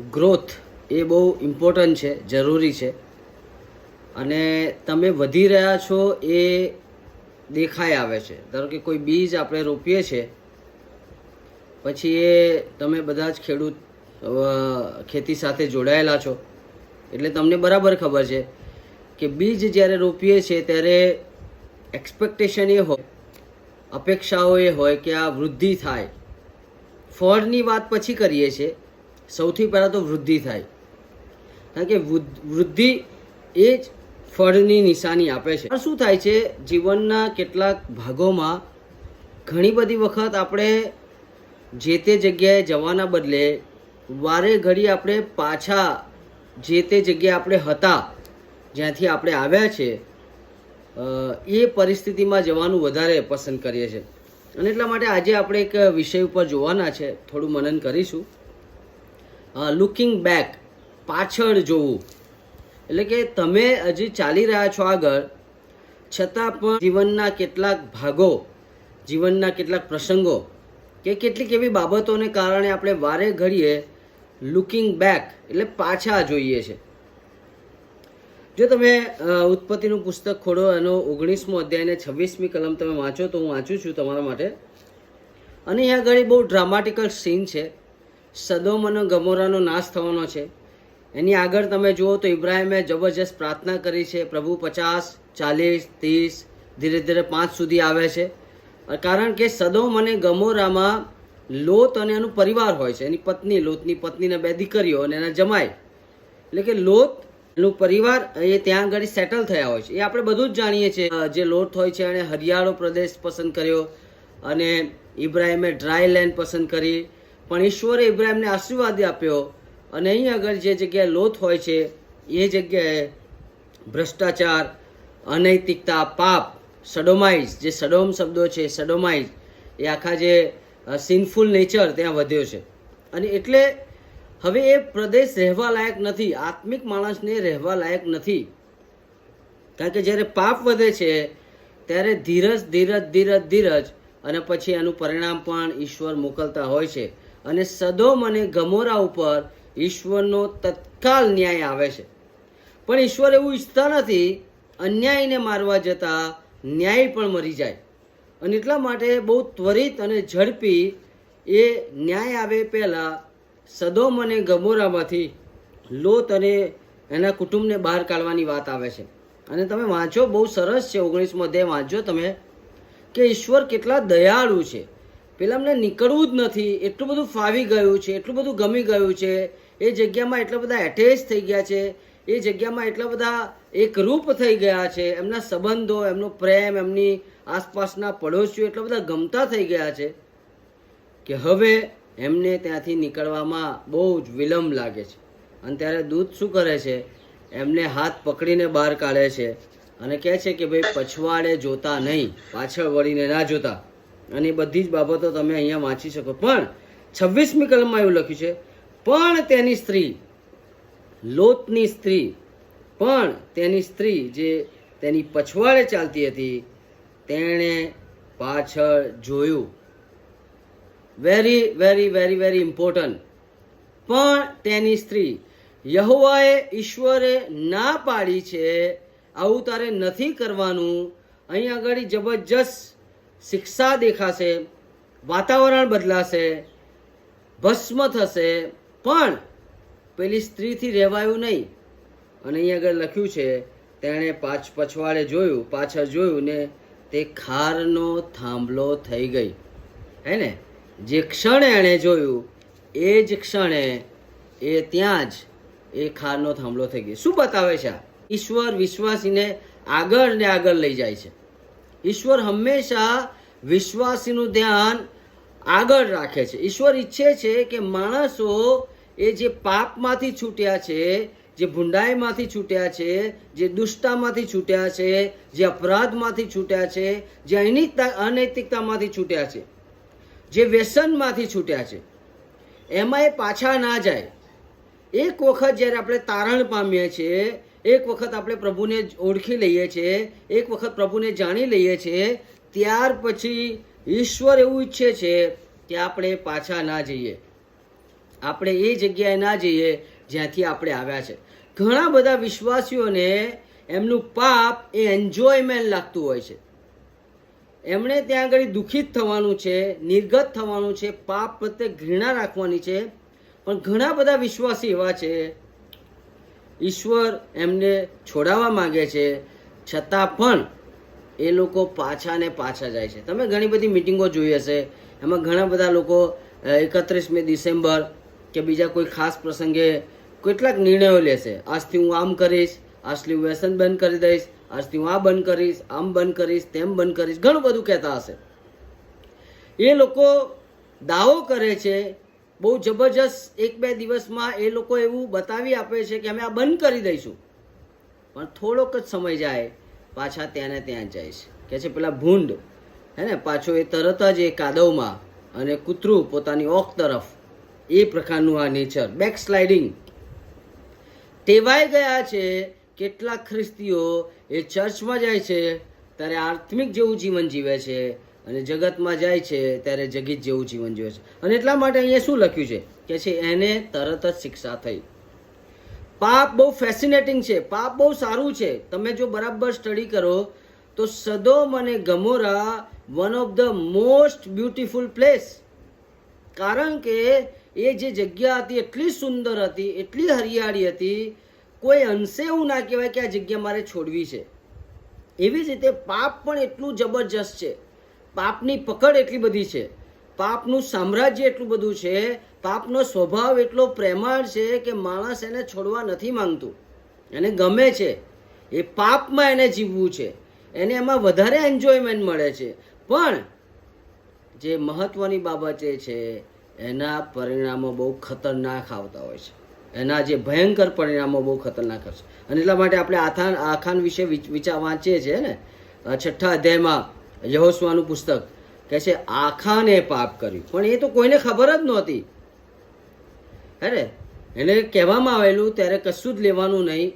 Growth એ બહુ important છે, જરૂરી છે. અને તમે વધી રહ્યા છો એ દેખાઈ આવે છે. ધારો કે કોઈ બીજ આપણે રોપીએ છીએ પછી એ તમે બધા જ ખેડૂત ખેતી સાથે જોડાયેલા છો. એટલે તમને બરાબર ખબર છે કે બીજ જ્યારે રોપીએ છીએ ત્યારે એક્સપેક્ટેશન એ હોય, અપેક્ષાઓ એ હોય કે આ વૃદ્ધિ થાય. ફળની વાત પછી કરીએ છીએ સૌથી પહેલાં તો વૃદ્ધિ થાય. કારણ કે વૃદ્ધ- એ જ ફળની નિશાની આપે છે. શું થાય છે? જીવનના કેટલાક ભાગોમાં ઘણી બધી વખત આપણે જે તે જગ્યાએ જવાના બદલે વારે ઘડી આપણે પાછા જે તે જગ્યાએ આપણે હતા, જ્યાંથી આપણે આવ્યા છે એ પરિસ્થિતિમાં જવાનું વધારે પસંદ કરીએ છીએ અને એટલા માટે આજે આપણે એક વિષય ઉપર જોવાના છે. થોડું મનન કરીશું. લુકિંગ બેક પાછળ જોવું. એટલે કે તમે હજી ચાલી રહ્યા છો આગળ, છતાં પણ જીવનના કેટલાક ભાગો, જીવનના કેટલાક પ્રસંગો કે કેટલીક એવી બાબતોને કારણે આપણે વારે ઘડીએ લુકિંગ બેક એટલે પાછા જોઈએ છે. જો તમે ઉત્પત્તિનું પુસ્તક ખોડો એનો ઓગણીસમો અધ્યાય ને છવ્વીસમી કલમ તમે વાંચો તો હું વાંચું છું તમારા માટે. અને અહીંયા આગળ બહુ ડ્રામાટિકલ સીન છે. સદોમ અને ગમોરાનો નાશ થવાનો છે. એની આગળ તમે જુઓ તો ઇબ્રાહિમે જબરજસ્ત પ્રાર્થના કરી છે. પ્રભુ પચાસ, ચાલીસ, ત્રીસ, ધીરે ધીરે પાંચ સુધી આવે છે. કારણ કે સદોમ અને ગમોરામાં લોત અને એનું પરિવાર હોય છે. એની પત્ની લોતની પત્નીને બે દીકરીઓ અને એના જમાય એટલે કે લોત એનું પરિવાર એ ત્યાં આગળ સેટલ થયા હોય છે. એ આપણે બધું જ જાણીએ છીએ. જે લોટ હોય છે એણે હરિયાળો પ્રદેશ પસંદ કર્યો અને ઇબ્રાહિમે ડ્રાય લેન્ડ પસંદ કરી. પણ ઈશ્વરે ઇબ્રાહીમને આશીર્વાદ આપ્યો અને અહીં આગળ જે જગ્યાએ લોથ હોય છે, એ જગ્યાએ ભ્રષ્ટાચાર, અનૈતિકતા, પાપ સડોમાઇઝ જે સડોમ શબ્દો છે સડોમાઇઝ એ આખા જે સિનફુલ નેચર ત્યાં વધ્યો છે. અને એટલે હવે એ પ્રદેશ રહેવા લાયક નથી, આત્મિક માણસને રહેવા લાયક નથી. કારણ કે જ્યારે પાપ વધે છે, ત્યારે ધીરજ ધીરજ ધીરજ ધીરજ અને પછી એનું પરિણામ પણ ઈશ્વર મોકલતા હોય છે. અને સદોમ અને ગમોરા ઉપર ઈશ્વરનો તત્કાલ ન્યાય આવે છે. પણ ઈશ્વર એવું ઈચ્છતા નથી, અન્યાયને મારવા જતાં ન્યાય પણ મરી જાય. અને એટલા માટે બહુ ત્વરિત અને ઝડપી એ ન્યાય આવે પહેલાં સદોમ અને ગમોરામાંથી લોત અને એના કુટુંબને બહાર કાઢવાની વાત આવે છે. અને તમે વાંચો, બહુ સરસ છે, ઓગણીસમો અધ્યાય વાંચો તમે, કે ઈશ્વર કેટલા દયાળુ છે. પેલા અમને નીકળવું જ નથી. એટલું બધું ફાવી ગયું છે, એટલું બધું ગમી ગયું છે. એ જગ્યામાં એટલા બધા એટેચ થઈ ગયા છે. એ જગ્યામાં એટલા બધા એકરૂપ થઈ ગયા છે. એમના સંબંધો, એમનો પ્રેમ, એમની આસપાસના પડોશીઓ એટલા બધા ગમતા થઈ ગયા છે કે હવે એમને ત્યાંથી નીકળવામાં બહુ જ વિલંબ લાગે છે. અને ત્યારે દૂધ શું કરે છે? એમને હાથ પકડીને બહાર કાઢે છે અને કહે છે કે ભાઈ, પછવાડે જોતા નહીં. પાછળ વળીને ના જોતા. અને એ બધી જ બાબતો તમે અહીંયા વાંચી શકો. પણ છવ્વીસમી કલમમાં એવું લખ્યું છે, પણ તેની સ્ત્રી, લોતની સ્ત્રી, પણ તેની સ્ત્રી જે તેની પછવાડે ચાલતી હતી, તેણે પાછળ જોયું. Very very very very important પણ તેની સ્ત્રી, યહોવાએ ઈશ્વરે ના પાડી છે, આવું તારે નથી કરવાનું. અહીં આગળ જબરજસ્ત શિક્ષા દેખાશે, વાતાવરણ બદલાશે, ભસ્મ થશે. પણ પેલી સ્ત્રીથી રહેવાયું નહીં. અને અહીં આગળ લખ્યું છે, તેણે પાછ પછવાડે જોયું, પાછળ જોયું ને તે ખારનો થાંભલો થઈ ગઈ. હે ને? જે ક્ષણે એણે જોયું, એ જ ક્ષણે એ ત્યાં જ એ ખારનો થાંભલો થઈ ગયો. શું બતાવે છે ઈશ્વર વિશ્વાસીને આગળ ને આગળ લઈ જાય છે. ઈશ્વર હંમેશા વિશ્વાસીનું ધ્યાન આગળ રાખે છે. ઈશ્વર ઈચ્છે છે કે માણસો એ જે પાપમાંથી છૂટ્યા છે, જે ભૂંડાઈમાંથી છૂટ્યા છે, જે દુષ્ટામાંથી છૂટ્યા છે, જે અપરાધમાંથી છૂટ્યા છે, જે અનૈતિકતા અનૈતિકતામાંથી છૂટ્યા છે, જે વ્યસનમાંથી છૂટ્યા છે, એમાં એ પાછા ના જાય. એક વખત જ્યારે આપણે તારણ પામીએ છીએ એક વખત આપણે પ્રભુને ઓળખી લઈએ છીએ, એક વખત પ્રભુને જાણી લઈએ છીએ, ત્યાર પછી ઈશ્વર એવું ઈચ્છે છે કે આપણે પાછા ના જઈએ. આપણે એ જગ્યાએ ના જઈએ જ્યાંથી આપણે આવ્યા છે. ઘણા બધા વિશ્વાસીઓને એમનું પાપ એ એન્જોયમેન્ટ લાગતું હોય છે. એમણે ત્યાં આગળ દુઃખિત થવાનું છે, નિર્ગત થવાનું છે, પાપ પ્રત્યે ઘૃણા રાખવાની છે. પણ ઘણા બધા વિશ્વાસી એવા છે ઈશ્વર એમને છોડાવવા માગે છે, છતાં પણ એ લોકો પાછા ને પાછા જાય છે. તમે ઘણી બધી મિટિંગો જોઈ હશે. એમાં ઘણા બધા લોકો એકત્રીસમી ડિસેમ્બર કે બીજા કોઈ ખાસ પ્રસંગે કેટલાક નિર્ણયો લેશે. આજથી હું આમ કરીશ, આજથી હું વ્યસન બંધ કરી દઈશ, આજથી હું આ બંધ કરીશ, આમ બંધ કરીશ, તેમ બંધ કરીશ. ઘણું બધું કહેતા હશે. એ લોકો દાવો કરે છે બહુ જબરજસ્ત એક બે દિવસમાં એ લોકો એવું બતાવી આપે છે કે અમે આ બંધ કરી દઈશું. પણ થોડોક જ સમય જાય, પાછા ત્યાં ને ત્યાં જાય છે. કે છે પેલા ભૂંડ, હે ને, પાછો એ તરત જ એ કાદવમાં અને કૂતરું પોતાની ઓખ તરફ એ પ્રકારનું આ નેચર બેક સ્લાઇડિંગ ટેવાઈ ગયા છે કેટલાક ખ્રિસ્તીઓ, એ ચર્ચમાં જાય છે, ત્યારે આત્મિક જેવું જીવન જીવે છે અને જગતમાં જાય છે ત્યારે જગીત જેવું જીવન જીવે છે. અને એટલા માટે અહીંયા શું લખ્યું છે? કે છે, એને તરત જ શિક્ષા થઈ. પાપ બહુ ફેસિનેટિંગ છે. પાપ બહુ સારું છે. તમે જો બરાબર સ્ટડી કરો, તો સદોમ અને Gomorrah one of the most beautiful place કારણ કે એ જે જગ્યા હતી, એટલી સુંદર હતી, એટલી હરિયાળી હતી, કોઈ અંશે એવું ના કહેવાય કે આ જગ્યા મારે છોડવી છે. એવી જ રીતે પાપ પણ એટલું જબરજસ્ત છે. પાપની પકડ એટલી બધી છે. પાપનું સામ્રાજ્ય એટલું બધું છે, પાપનો સ્વભાવ એટલો પ્રેમાળ છે કે માણસ એને છોડવા નથી માંગતું. એને ગમે છે. એ પાપમાં એને જીવવું છે. એને એમાં વધારે એન્જોયમેન્ટ મળે છે. પણ જે મહત્વની બાબત એ છે, એના પરિણામો બહુ ખતરનાક આવતા હોય છે. એના જે ભયંકર પરિણામો બહુ ખતરનાક છે. અને એટલા માટે આપણે આથાન આખાન વિશે વિચ- વિચાર વાંચીએ છીએ ને? છઠ્ઠા અધ્યાયમાં યહોસ્વાનું પુસ્તક કહે છે, આખાને પાપ કર્યું. પણ એ તો કોઈને ખબર જ નહોતી. હે એને કહેવામાં આવેલું ત્યારે કશું જ લેવાનું નહીં.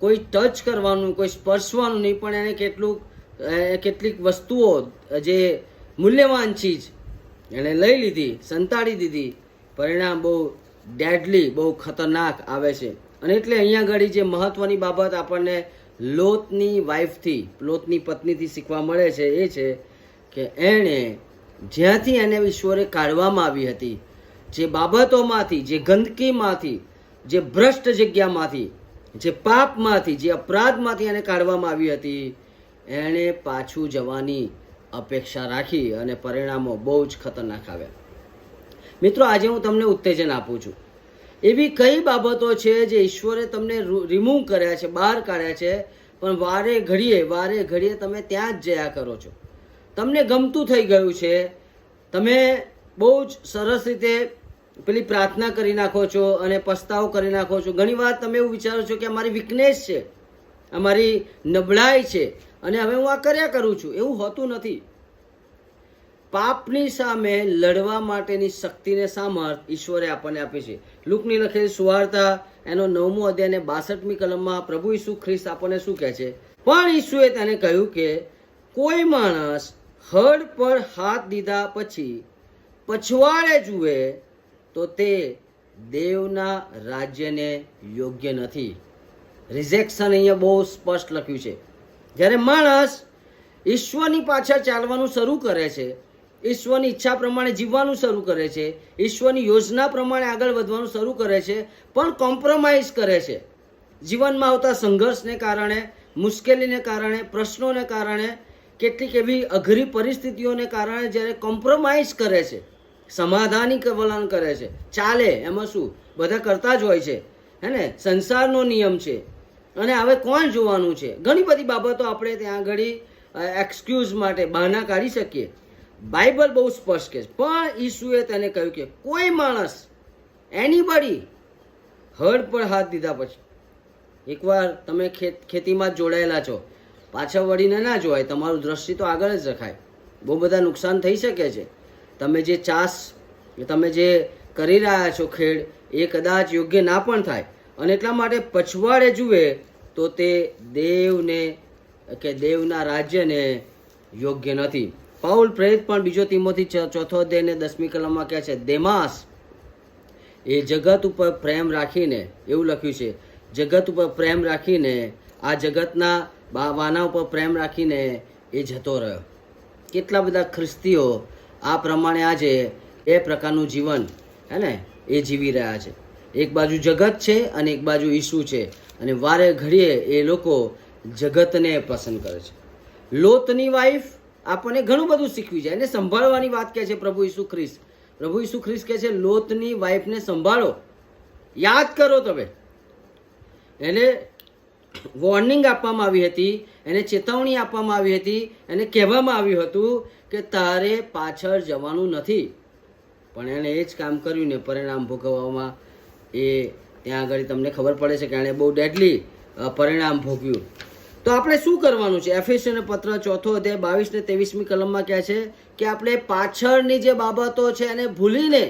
કોઈ ટચ કરવાનું, કોઈ સ્પર્શવાનું નહીં, પણ એને કેટલું કેટલીક વસ્તુઓ, જે મૂલ્યવાન ચીજ એણે લઈ લીધી, સંતાડી દીધી. પરિણામ બહુ ડેડલી બહુ ખતરનાક આવે છે. અને એટલે અહીંયા ઘડી જે મહત્ત્વની બાબત આપણને લોતની વાઈફથી, લોતની પત્નીથી શીખવા મળે છે એ છે કે એણે જ્યાંથી એને ઈશ્વરે કાઢવામાં આવી હતી, જે બાબતોમાંથી, જે ગંદકીમાંથી, જે ભ્રષ્ટ જગ્યામાંથી, જે પાપમાંથી, જે અપરાધમાંથી એને કાઢવામાં આવી હતી, એણે પાછું જવાની અપેક્ષા રાખી અને પરિણામો બહુ જ ખતરનાક આવ્યા. મિત્રો, આજે હું તમને ઉત્તેજન આપું છું. એવી કઈ બાબતો છે જે ઈશ્વરે તમને રિમૂવ કર્યા છે, બહાર કાઢ્યા છે? પણ વારે ઘડીએ વારે ઘડીએ તમે ત્યાં જ જયા કરો છો. તમને ગમતું થઈ ગયું છે? તમે બહુ જ સરસ રીતે પેલી પ્રાર્થના કરી નાખો છો અને પસ્તાવો કરી નાખો છો. ઘણી વાર તમે એવું વિચારો છો કે અમારી મારી વીકનેસ છે અમારી નબળાઈ છે અને હવે હું આ કર્યા કરું છું. એવું હોતું નથી. પાપની સામે લડવા માટેની શક્તિને સામર્થ ઈશ્વરે આપણને આપી છે. લુકની લખેલી સુવાર્તા, એનો નવમો અધ્યાય અને બાસઠમી કલમમાં પ્રભુ ઈસુ ખ્રિસ્ત આપણને શું કહે છે? પણ ઈસુએ તેને કહ્યું કે, કોઈ માણસ હડ પર હાથ દીધા પછી પછવાડે જુએ, તો તે દેવના રાજ્યને યોગ્ય નથી. રિજેક્શન અહીંયા બહુ સ્પષ્ટ લખ્યું છે. જ્યારે માણસ ઈશ્વરની પાછળ ચાલવાનું શરૂ કરે છે ઈશ્વરની ઈચ્છા પ્રમાણે જીવવાનું શરૂ કરે છે. ઈશ્વરની યોજના પ્રમાણે આગળ વધવાનું શરૂ કરે છે, પણ કોમ્પ્રોમાઇઝ કરે છે. જીવનમાં આવતા સંઘર્ષને કારણે, મુશ્કેલીને કારણે, પ્રશ્નોને કારણે, કેટલીક એવી અઘરી પરિસ્થિતિઓને કારણે જ્યારે કોમ્પ્રોમાઇઝ કરે છે, સમાધાની વલણ કરે છે. ચાલે, એમાં શું? બધા કરતા જ હોય છે. હે ને? સંસારનો નિયમ છે. અને હવે કોણ જોવાનું છે? ઘણી બધી બાબતો આપણે ત્યાં આગળ એક્સક્યુઝ માટે બહાના કાઢી શકીએ. બાઇબલ બહુ સ્પષ્ટ છે. પણ ઈસુએ તેને કહ્યું કે કોઈ માણસ એનીબડી હળ પર હાથ દીધા પછી, એકવાર તમે ખેત ખેતીમાં જોડાયેલા છો, પાછળ વળીને ના જોવાય, તમારું દ્રષ્ટિ તો આગળ જ રખાય. બહુ બધા નુકસાન થઈ શકે છે. તમે જે ચાસ, તમે જે કરી રહ્યા છો ખેડ, એ કદાચ યોગ્ય ના પણ થાય. અને એટલા માટે પછવાડે જુએ તો તે દેવને, કે દેવના રાજ્યને યોગ્ય નથી. પાઉલ પ્રેરિત પણ બીજો તિમોથી ચોથો અધ્યાય ને દસમી કલમમાં કહે છે, દેમાસ એ જગત ઉપર પ્રેમ રાખીને, એવું લખ્યું છે, જગત ઉપર પ્રેમ રાખીને, આ જગતના વાના ઉપર પ્રેમ રાખીને એ જતો રહ્યો. કેટલા બધા ખ્રિસ્તીઓ આ પ્રમાણે આજે એ પ્રકારનું જીવન, હે ને, એ જીવી રહ્યા છે. એક બાજુ જગત છે અને એક બાજુ ઈસુ છે અને વારે ઘડીએ એ લોકો જગતને પસંદ કરે છે. લોતની વાઈફ આપણને ઘણું બધું શીખવી જાય. એને સંભાળવાની વાત કહે છે પ્રભુ ઈસુ ખ્રિસ્ત. પ્રભુ ઈસુ ખ્રિસ્ત કહે છે, લોતની વાઈફને સંભાળો. યાદ કરો તમે. એને વોર્નિંગ આપવામાં આવી હતી, એને ચેતવણી આપવામાં આવી હતી, એને કહેવામાં આવ્યું હતું કે, તારે પાછળ જવાનું નથી. પણ એણે એ જ કામ કર્યું ને પરિણામ ભોગવવામાં એ ત્યાં આગળ તમને ખબર પડે છે કે એણે બહુ ડેડલી પરિણામ ભોગવ્યું તો આપણે શું કરવાનું છે? એફએસએન પત્ર ચોથો અધ્યાય બાવીસ ને ત્રેવીસમી કલમમાં કહે છે કે આપણે પાછળની જે બાબતો છે એને ભૂલીને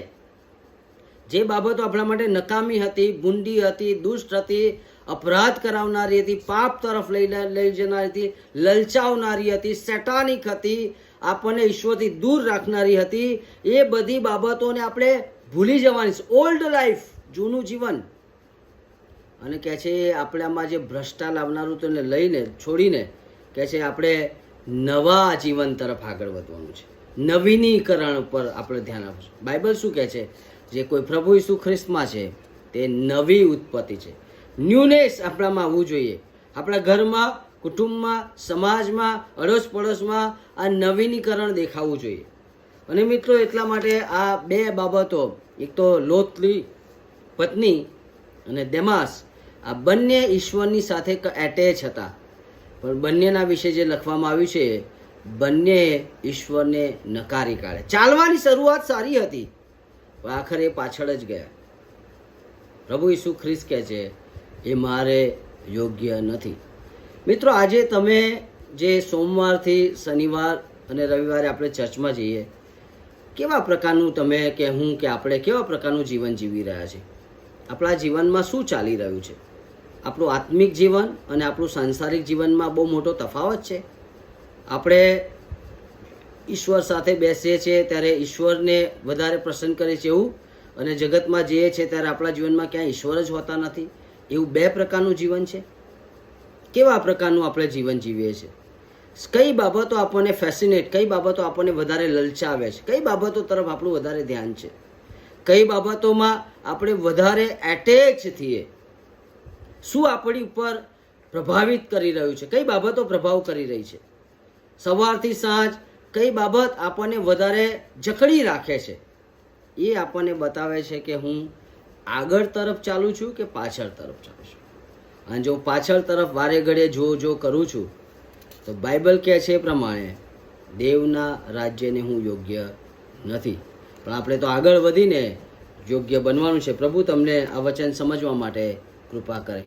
જે બાબતો આપણા માટે નકામી હતી બુંડી હતી, દુષ્ટ હતી, અપરાધ કરાવનારી હતી, પાપ તરફ લઈ લઈ જનારી હતી, લલચાવનારી હતી સેટાનિક હતી, આપણને ઈશ્વરથી દૂર રાખનારી હતી, એ બધી બાબતોને આપણે ભૂલી જવાની ઓલ્ડ લાઈફ જૂનું જીવન. અને કહે છે આપણામાં જે ભ્રષ્ટા લાવનારું તેને લઈને, છોડીને કહે છે, આપણે નવા જીવન તરફ આગળ વધવાનું છે. નવીનીકરણ પર આપણે ધ્યાન આપશું. બાઇબલ શું કહે છે? જે કોઈ પ્રભુ ઈસુ ખ્રિસ્તમાં છે, તે નવી ઉત્પત્તિ છે. ન્યૂનેસ આપણામાં આવવું જોઈએ. આપણા ઘરમાં, કુટુંબમાં, સમાજમાં અડોશ પડોશમાં આ નવીનીકરણ દેખાવું જોઈએ. અને મિત્રો, એટલા માટે આ બે બાબતો, એક તો લોથલી પત્ની અને દેમાસ આ બંને ઈશ્વરની સાથે એટેચ હતા. પણ બંનેના વિશે જે લખવામાં આવ્યું છે, બંને ઈશ્વરને નકારી કાઢે. ચાલવાની શરૂઆત સારી હતી, પણ આખરે પાછળ જ ગયા. પ્રભુ ઈસુ ખ્રિસ્ત કહે છે, એ મારે યોગ્ય નથી. મિત્રો, આજે તમે જે સોમવારથી શનિવાર અને રવિવારે આપણે ચર્ચમાં જઈએ, કેવા પ્રકારનું તમે કે હું કે આપણે કેવા પ્રકારનું જીવન જીવી રહ્યા છે આપણા જીવનમાં શું ચાલી રહ્યું છે? આપણું આત્મિક જીવન અને આપણું સાંસારિક જીવનમાં બહુ મોટો તફાવત છે. આપણે ઈશ્વર સાથે બેસીએ છીએ ત્યારે ઈશ્વરને વધારે પ્રસન્ન કરીએ છીએ એવું અને જગતમાં જઈએ છીએ ત્યારે આપણા જીવનમાં ક્યાંય ઈશ્વર જ હોતા નથી. એવું બે પ્રકારનું જીવન છે. કેવા પ્રકારનું આપણે જીવન જીવીએ છીએ? કઈ બાબતો આપણને ફેસિનેટ કઈ બાબતો આપણને વધારે લલચાવે છે? કઈ બાબતો તરફ આપણું વધારે ધ્યાન છે? કઈ બાબતોમાં આપણે વધારે એટેચ થઈએ? શું આપણી ઉપર પ્રભાવિત કરી રહ્યું છે? કઈ બાબતો પ્રભાવ કરી રહી છે? સવારથી સાંજ કઈ બાબત આપણને વધારે જકડી રાખે છે? એ આપણને બતાવે છે કે હું આગળ તરફ ચાલું છું કે પાછળ તરફ ચાલું છું? અને જો પાછળ તરફ વારે ઘડે જો જો કરું છું, તો બાઇબલ કહે છે એ પ્રમાણે દેવના રાજ્યને હું યોગ્ય નથી. પણ આપણે તો આગળ વધીને યોગ્ય બનવાનું છે. પ્રભુ તમને આ વચન સમજવા માટે કૃપા કરે.